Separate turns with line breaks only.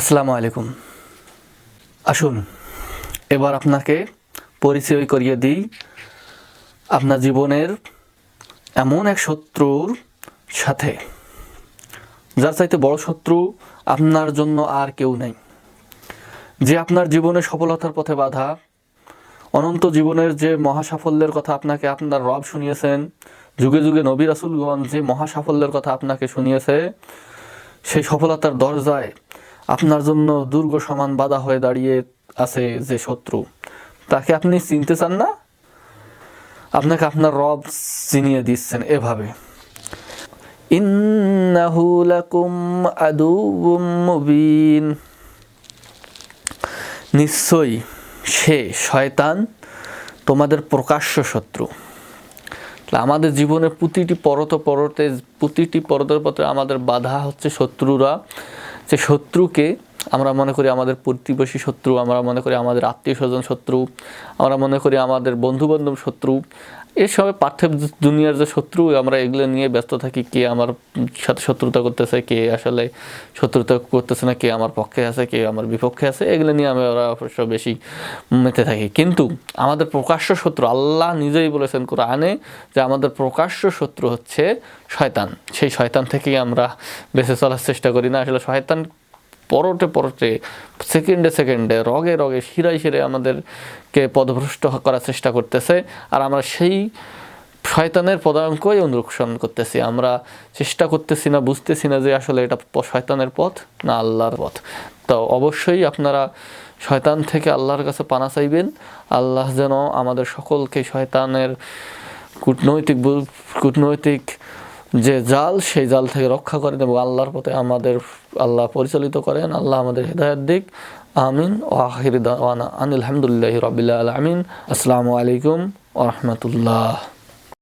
আসসালামু আলাইকুম। আসুন, এবার আপনাকে পরিচয় করিয়ে দিই। আপনার জীবনের এমন এক শত্রুর সাথে, যার চাইতে বড় শত্রু আপনার জন্য আর কেউ নেই। যে আপনার জীবনে সফলতার পথে বাধা, অনন্ত জীবনের যে মহা সাফল্যের কথা আপনাকে আপনার রব শুনিয়েছেন, যুগে যুগে নবী রাসুলগঞ্জ যে মহা সাফল্যের কথা আপনাকে শুনিয়েছে, সেই সফলতার দরজায় আপনার জন্য দুর্গ সমান বাধা হয়ে দাঁড়িয়ে আছে যে শত্রু। তাকে আপনি চিনতে চান না? আপনাকে আপনার রব চিনিয়ে দিচ্ছেন এভাবে। নিশ্চয়ই সে শয়তান তোমাদের প্রকাশ্য শত্রু। আমাদের জীবনের প্রতিটি পরত পরতে, প্রতিটি পরতের পথে আমাদের বাধা হচ্ছে শত্রুরা। যে শত্রুকে আমরা মনে করি আমাদের প্রতিবেশী শত্রু, আমরা মনে করি আমাদের আত্মীয় স্বজন শত্রু, আমরা মনে করি আমাদের বন্ধু বান্ধব শত্রু, এসবে পার্থিব দুনিয়ার যে শত্রু, আমরা এগুলো নিয়ে ব্যস্ত থাকি, কে আমার সাথে শত্রুতা করতেছে, কে আসলে শত্রুতা করতেছে না, কে আমার পক্ষে আছে, কে আমার বিপক্ষে আছে, এগুলো নিয়ে আমরা অবশ্য বেশি মেতে থাকি। কিন্তু আমাদের প্রকাশ্য শত্রু, আল্লাহ নিজেই বলেছেন কোরআনে যে আমাদের প্রকাশ্য শত্রু হচ্ছে শয়তান। সেই শয়তান থেকেই আমরা বেঁচে চলার চেষ্টা করি না। আসলে শয়তান পরটে পরটে, সেকেন্ডে সেকেন্ডে, রগে রগে, শিরায় শিরে আমাদেরকে পদভ্রষ্ট করার চেষ্টা করতেছে। আর আমরা সেই শয়তানের পদাঙ্কই অনুসরণ করতেছি। আমরা চেষ্টা করতেছি না, বুঝতেছি না যে আসলে এটা শয়তানের পথ না আল্লাহর পথ। তো অবশ্যই আপনারা শয়তান থেকে আল্লাহর কাছে পানা চাইবেন। আল্লাহ যেন আমাদের সকলকে শয়তানের কূটনৈতিক কূটনৈতিক যে জাল, সেই জাল থেকে রক্ষা করেন এবং আল্লাহর পথে আমাদের, আল্লাহ পরিচালিত করেন। আল্লাহ আমাদের হেদায়ত দিক। আমিন। ও আখির আনিল হামদুলিল্লাহ রবিল্লা আলমিন। আসসালামু আলাইকুম ওরহমতুল্লাহ